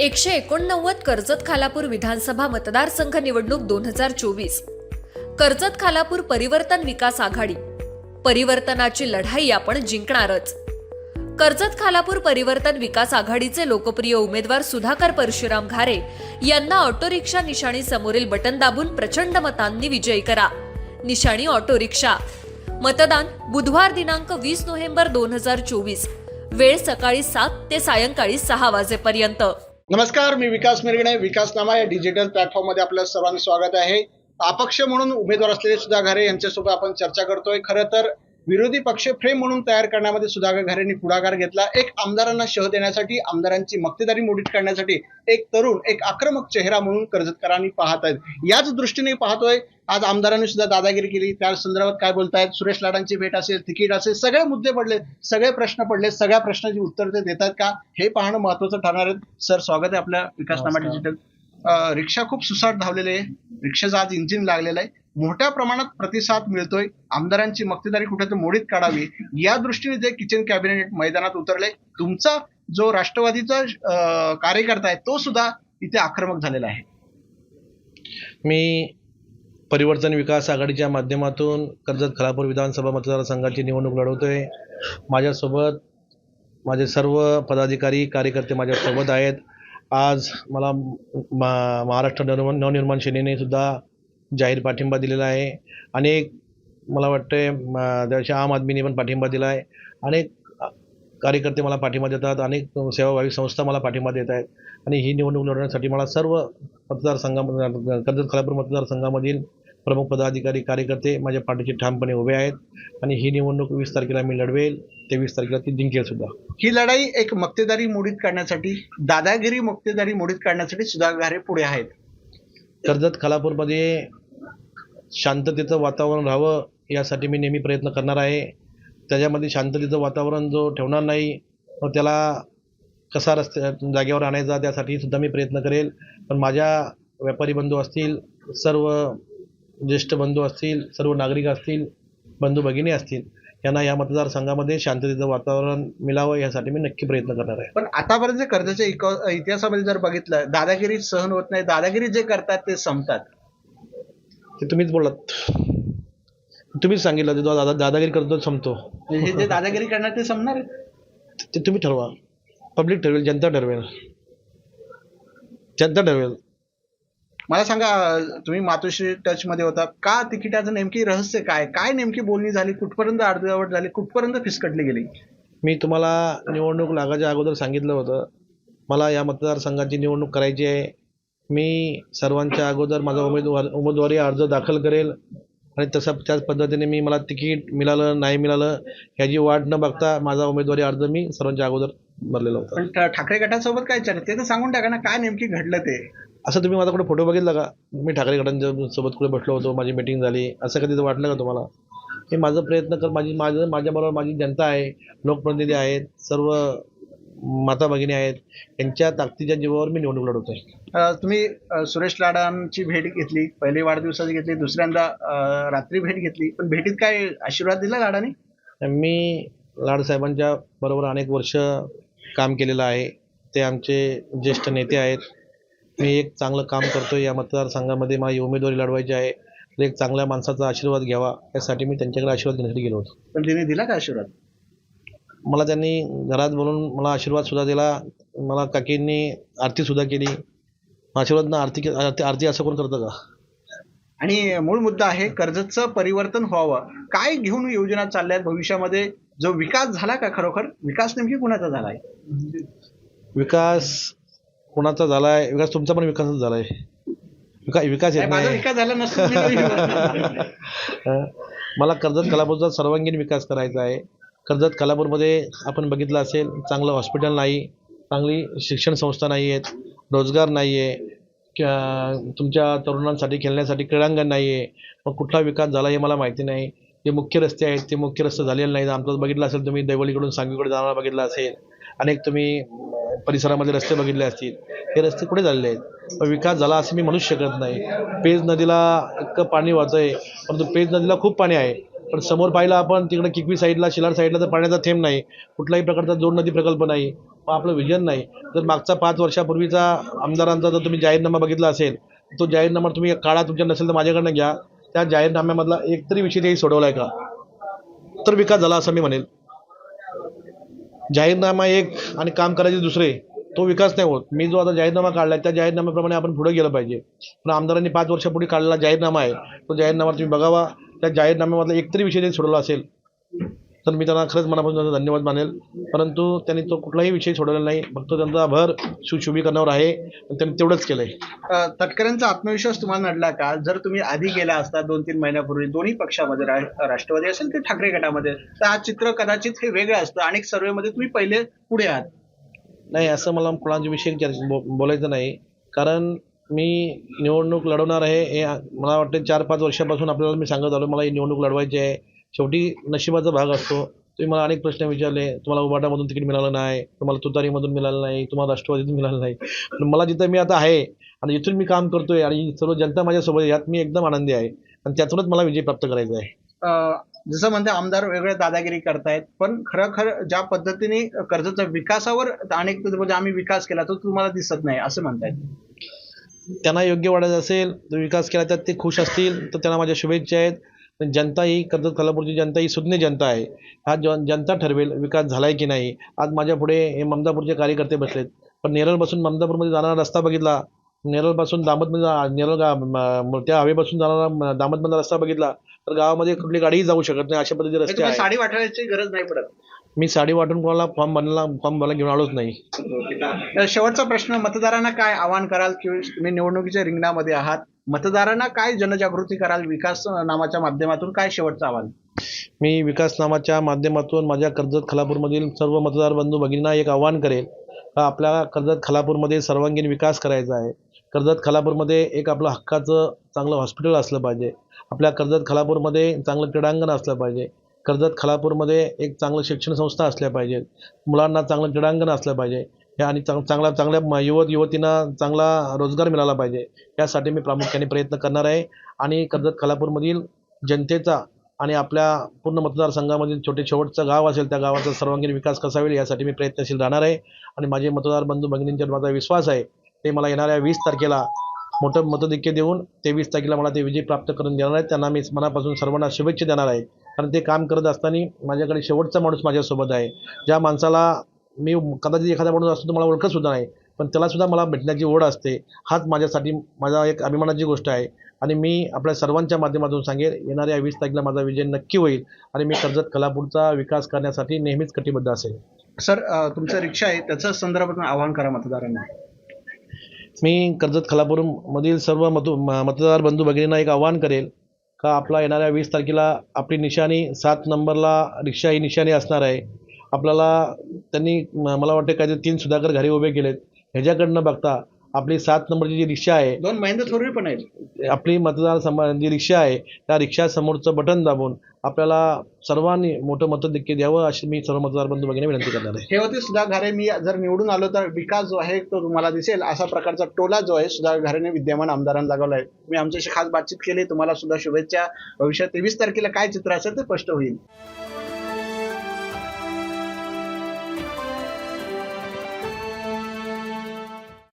एकशे एकोणनव्वद कर्जत खालापूर विधानसभा मतदारसंघ निवडणूक दोन हजार चोवीस. कर्जत खालापूर परिवर्तन विकास आघाडी. परिवर्तनाची लढाई आपण जिंकणारच. कर्जत खालापूर परिवर्तन विकास आघाडीचे लोकप्रिय उमेदवार सुधाकर परशुराम घारे यांना ऑटो रिक्षा निशाणी समोरील बटन दाबून प्रचंड मतांनी विजयी करा. निशाणी ऑटो रिक्षा मतदान बुधवार दिनांक वीस नोव्हेंबर दोन हजार चोवीस. वेळ सकाळी सात ते सायंकाळी सहा वाजेपर्यंत. नमस्कार मी विकास मिरगणे विकासनामा या डिजिटल प्लॅटफॉर्ममध्ये आपलं सर्वांचं स्वागत आहे. अपक्ष म्हणून उमेदवार असलेले सुद्धा घरे यांच्यासोबत आपण चर्चा करतोय. खरं तर विरोधी पक्ष फ्रेम म्हणून तयार करण्यामध्ये सुधाकर घारेंनी पुढाकार घेतला. एक आमदारांना शह देण्यासाठी आमदारांची मक्तेदारी मोडीत काढण्यासाठी एक तरुण एक आक्रमक चेहरा म्हणून कर्जतकरांनी पाहत आहेत. याच दृष्टीने पाहतोय आज आमदारांनी सुद्धा दादागिरी केली. त्या संदर्भात काय बोलतायत? सुरेश लाडांची भेट असेल तिकीट असेल सगळे मुद्दे पडले सगळे प्रश्न पडले सगळ्या प्रश्नाची उत्तर ते देतात का? हे पाहणं महत्वाचं ठरणार आहे. सर स्वागत आहे आपल्या विकासनामा नमस्कार. डिजिटल रिक्षा खूप सुसाट धावलेले आहे. रिक्षाचं आज इंजिन लागलेलं आहे. मोठ्या प्रमाणात प्रतिसाद मिळतोय. आमदारांची मक्तेदारी कुठेतरी मोडीत काढावी. या दृष्टीने जे किचन कॅबिनेट मैदानात उतरले तुमचा जो राष्ट्रवादीचा कार्यकर्ता आहे तो सुद्धा इथे आक्रमक झालेला आहे. मी परिवर्तन विकास आघाडीच्या माध्यमातून कर्जत खलापूर विधानसभा मतदारसंघाची निवडणूक लढवतोय. माझ्यासोबत माझे सर्व पदाधिकारी कार्यकर्ते माझ्यासोबत आहेत. आज मला मा- महाराष्ट्र नवनिर्माण नवनिर्माण सेनेने सुद्धा जाहीर पाठिंबा दिलेला आहे. अनेक मला वाटते त्याच्या आम आदमीने पण पाठिंबा दिला आहे. अनेक कार्यकर्ते मला पाठिंबा देतात. अनेक सेवाभावी संस्था मला पाठिंबा देत आहेत. आणि ही निवडणूक लढवण्यासाठी मला सर्व मतदारसंघामध्ये कर्जत खालापूर मतदारसंघामधील प्रमुख पदाधिकारी कार्यकर्ते माझ्या पाठीशी ठामपणे उभे आहेत. आणि ही निवडणूक वीस तारखेला मी लढवेल. तेवीस तारखेला ती जिंकेल सुद्धा. ही लढाई एक मक्तेदारी मोडीत काढण्यासाठी दादागिरी मक्तेदारी मोडीत काढण्यासाठी सुधाकर घारे पुढे आहेत. कर्जत खालापूरमध्ये शांततेचं वातावरण राहावं यासाठी मी नेहमी प्रयत्न करणार आहे. त्याच्यामध्ये शांततेचं वातावरण जो ठेवणार नाही व त्याला कसा रस्त्या जागेवर आणायचा त्यासाठी सुद्धा मी प्रयत्न करेल. पण माझ्या व्यापारी बंधू असतील सर्व ज्येष्ठ बंधू असतील सर्व नागरिक असतील बंधू भगिनी असतील यांना या मतदारसंघामध्ये शांततेचं वातावरण मिळावं यासाठी मी नक्की प्रयत्न करणार आहे. पण आतापर्यंत जे कर्जाच्या इतिहासामध्ये जर बघितलं दादागिरी सहन होत नाही. दादागिरी जे करतात ते संपतात. ते तुम्हीच बोललात. तुम्हीच सांगितलं जो दादा दादागिरी करतो तो संपतो. हे जे दादागिरी करणार ते संपणार. ते तुम्ही ठरवा. पब्लिक ठरवेल जनता ठरवेल. जनता ठरवेल. मला सांगा तुम्ही मातोश्री टच मध्ये होता. का तिकिटाचं नेमकी रहस्य काय? काय नेमकी बोलणी झाली? कुठपर्यंत अर्धवट झाली? कुठपर्यंत फिसकटली गेली? मी तुम्हाला निवडणूक लागायच्या अगोदर सांगितलं होतं. मला या मतदारसंघाची निवडणूक करायची आहे. मी सर्वांच्या अगोदर माझा उमेदवार उमेदवारी अर्ज दाखल करेल. आणि तसं त्याच पद्धतीने मी मला तिकीट मिळालं नाही मिळालं ह्याची वाट न बघता माझा उमेदवारी अर्ज मी सर्वांच्या अगोदर भरलेला होता. पण ठ- ठाकरे गटासोबत काय चर्चा? ते तर सांगून टाका ना काय नेमकी घडलं ते? असं तुम्ही माझा कुठे फोटो बघितला का? मी ठाकरे गटांच्या सोबत कुठे बसलो होतो माझी मिटिंग झाली. असं कधी वाटलं का तुम्हाला? हे माझं प्रयत्न कर माझी माझं माझ्याबरोबर माझी जनता आहे लोकप्रतिनिधी आहेत सर्व माता भगिनी आहेत. यांच्या ताकदीच्या जीवावर मी निवडणूक लढवतोय. अं, तुम्ही अं, सुरेश लाडांची भेट घेतली पहिली वाढदिवसाची घेतली दुसऱ्यांदा अं, रात्री भेट घेतली. पण भेटीत काय आशीर्वाद दिला लाडाने? मी लाडसाहेबांच्या बरोबर अनेक वर्ष काम केलेलं आहे. ते आमचे ज्येष्ठ नेते आहेत. मी एक चांगलं काम करतोय या मतदारसंघामध्ये. माझी उमेदवारी लढवायची आहे. तर एक चांगल्या माणसाचा आशीर्वाद घ्यावा यासाठी मी त्यांच्याकडे आशीर्वाद घेण्यासाठी गेलो होतो. पण तिने दिला का आशीर्वाद? मला त्यांनी घरात बोलून मला आशीर्वाद सुद्धा दिला. मला काकींनी आरती सुद्धा केली. आशीर्वाद ना आरती आरती आरती असं कोण करतं का? आणि मूळ मुद्दा आहे कर्जतचं परिवर्तन व्हावं. काय घेऊन योजना चालल्या आहेत भविष्यामध्ये? जो विकास झाला का खरोखर? विकास नेमकी कुणाचा झालाय? विकास कोणाचा झाला आहे विकास तुमचा पण विकासच झाला आहे विका विकास येत माझा नाही. विकास झाला नसतो. मला कर्जत कलापूरचा सर्वांगीण विकास करायचा आहे. कर्जत कलापूरमध्ये आपण बघितलं असेल चांगलं हॉस्पिटल नाही चांगली शिक्षण संस्था नाही आहेत रोजगार नाही आहे किंवा तुमच्या तरुणांसाठी खेळण्यासाठी क्रीडांगण नाही आहे मग कुठला विकास झाला हे मला माहिती नाही. जे मुख्य रस्ते आहेत ते मुख्य रस्ते झालेले नाहीत. आमचं बघितलं असेल तुम्ही दैवलीकडून सांगवीकडे जाणारा बघितला असेल. अनेक तुम्ही परिसरामध्ये रस्ते बघितले असतील. हे रस्ते कुठे झालेले आहेत? पण विकास झाला असं मी म्हणूच शकत नाही. पेज नदीला इतकं पाणी वाहतं आहे परंतु पेज नदीला खूप पाणी आहे. पण समोर पाहिलं आपण तिकडे किकवी साईडला शिलार साईडला तर पाण्याचा थेंब नाही. कुठलाही प्रकारचा जोड नदी प्रकल्प नाही. मग आपलं विजन नाही. तर मागचा पाच वर्षापूर्वीचा आमदारांचा जर तुम्ही जाहीरनामा बघितला असेल तो जाहीरनामा तुम्ही काळा तुमच्या नसेल तर माझ्याकडनं घ्या. त्या जाहीरनाम्यामधला एक तरी विषय तेही सोडवला आहे का? तर विकास झाला असं मी म्हणेल. जाहीरनामा एक आणि काम करायचे दुसरे तो विकास नाही होत. मी जो आता जाहीरनामा काढला त्या जाहीरनाम्याप्रमाणे आपण पुढे गेलं पाहिजे. पण आमदारांनी पाच वर्षापूर्वी काढलेला जाहीरनामा आहे. तो जाहीरनामा तुम्ही बघावा. त्या जाहीरनाम्यामधला एक तरी विषय त्यांनी सोडवला असेल तर मी त्यांना खरंच मनापासून त्यांचा धन्यवाद मानेल. परंतु त्यांनी तो कुठलाही विषय सोडवलेला नाही फक्त त्यांचा भर सुशोभीकरणावर आहे आणि त्यांनी तेवढंच केलं आहे अ, तटकरेंचा आत्मविश्वास तुम्हाला नडला का? जर तुम्ही आधी गेला असता दोन तीन महिन्यापूर्वी दोन्ही पक्षामध्ये राष्ट्रवादी असेल की ठाकरे गटामध्ये तर आज चित्र कदाचित हे वेगळं असतं अनेक सर्वेमध्ये तुम्ही पहिले पुढे आहात. नाही असं मला कोणाच्या विषयी बोलायचं नाही. कारण मी निवडणूक लढवणार आहे हे मला वाटतं चार पाच वर्षापासून आपल्याला मी सांगत आलो मला ही निवडणूक लढवायची आहे. शेवटी नशिबाचा भाग असतो. तुम्ही मला अनेक प्रश्न विचारले तुम्हाला उबाटामधून तिकीट मिळालं नाही तुम्हाला तुतारीमधून मिळालं नाही तुम्हाला राष्ट्रवादीतून मिळालं नाही. पण मला जिथं मी आता आहे आणि जिथून मी काम करतोय आणि सर्व जनता माझ्यासोबत यात मी एकदम आनंदी आहे. आणि त्यातूनच मला विजय प्राप्त करायचा आहे. जसं म्हणते आमदार वेगळ्या दादागिरी करतायत पण खरं ज्या पद्धतीने कर्जच्या विकासावर अनेक म्हणजे आम्ही विकास केला तो तुम्हाला दिसत नाही असं म्हणतायत. त्यांना योग्य वाटायचं असेल तर विकास केला तर ते खुश असतील तर त्यांना माझ्या शुभेच्छा आहेत. पण जनता ही कर्जत कोल्हापूरची जनता ही सुज्ञ जनता आहे. हा जन जनता ठरवेल विकास झालाय की नाही. आज माझ्या पुढे हे ममदापूरचे कार्यकर्ते बसलेत. पण नेरळपासून ममदापूरमध्ये जाणारा रस्ता बघितला. नेरळपासून दामदमध्ये जा- नेरळ गा त्या हवेपासून जाणारा दामदमधला रस्ता बघितला. तर गावामध्ये कुठली गाडीही जाऊ शकत नाही अशा पद्धतीचे रस्ते साडी वाटायची गरज नाही पडत. मी साडी वाटून कोणाला फॉर्म बनला फॉर्म बनला घेऊन आलोच नाही. तर शेवटचा प्रश्न मतदारांना काय आवाहन कराल? की तुम्ही निवडणुकीच्या रिंगणामध्ये आहात. मतदारांना काय जनजागृती कराल? विकास नामाच्या माध्यमातून काय शेवटचं आव्हान? मी विकास नामाच्या माध्यमातून माझ्या कर्जत खालापूरमधील सर्व मतदार बंधू भगिनींना एक आव्हान करेल. आपल्या कर्जत खालापूरमध्ये सर्वांगीण विकास करायचा आहे. कर्जत खालापूरमध्ये एक आपलं हक्काचं चांगलं हॉस्पिटल असलं पाहिजे. आपल्या कर्जत खालापूरमध्ये चांगलं क्रीडांगण असलं पाहिजे. कर्जत खालापूरमध्ये एक चांगलं शिक्षण संस्था असल्या पाहिजेत मुलांना चांगलं क्रीडांगण असलं पाहिजे. ह्या आणि चांग चांगल्या चांगल्या म- युवक युवतींना चांगला रोजगार मिळाला पाहिजे. यासाठी मी प्रामुख्याने प्रयत्न करणार आहे. आणि कर्जत खालापूरमधील जनतेचा आणि आपल्या पूर्ण मतदारसंघामधील छोटे शेवटचं गाव असेल त्या गावाचा सर्वांगीण विकास कसा होईल यासाठी मी प्रयत्नशील राहणार आहे. आणि माझे मतदार बंधू भगिनींच्यावर माझा विश्वास आहे ते मला येणाऱ्या वीस तारखेला मोठं मतधिक्य देऊन तेवीस तारखेला मला ते विजय प्राप्त करून देणार आहेत. त्यांना मी मनापासून सर्वांना शुभेच्छा देणार आहे. कारण ते काम करत असताना माझ्याकडे शेवटचा माणूस माझ्यासोबत आहे. ज्या माणसाला मी कदाचित एखादा माणूस असतो तर मला ओळखत सुद्धा नाही. पण त्यालासुद्धा मला भेटण्याची ओढ असते. हाच माझ्यासाठी माझा एक अभिमानाची गोष्ट आहे. आणि मी आपल्या सर्वांच्या माध्यमातून सांगेल येणाऱ्या वीस तारखेला माझा विजय नक्की होईल. आणि मी कर्जत कोल्हापूरचा विकास करण्यासाठी नेहमीच कटिबद्ध असेल. सर तुमचं रिक्षा आहे त्याचं संदर्भातून आवाहन करा मतदारांना. मी कर्जत खालापूरमधील सर्व मत मतदार बंधू भगिनींना एक आव्हान करेल का आपला येणाऱ्या वीस तारखेला आपली निशाणी सात नंबरला रिक्षा ही निशाणी असणार आहे. आपल्याला त्यांनी मला वाटते काहीतरी तीन सुधाकर घरी उभे केलेत. ह्याच्याकडनं बघता आपली सात नंबरची जी रिक्षा आहे दोन महेंद्र थोरवे पण आहेत. आपली मतदार समा जी रिक्षा आहे त्या रिक्षासमोरचं बटन दाबून आपल्याला सर्वांनी मोठं मतधिक्य द्यावं अशी मी सर्व मतदार बंधू भगिनी विनंती करणार आहे. हे होते सुधा घारे मी जर निवडून आलो तर विकास जो आहे तो तुम्हाला दिसेल. असा प्रकारचा टोला जो आहे सुधा घारेने विद्यमान आमदारांना लागवला आहे मी आमच्याशी खास बातचीत केली तुम्हाला सुद्धा शुभेच्छा. भविष्यात तेवीस तारखेला काय चित्र असेल ते स्पष्ट होईल.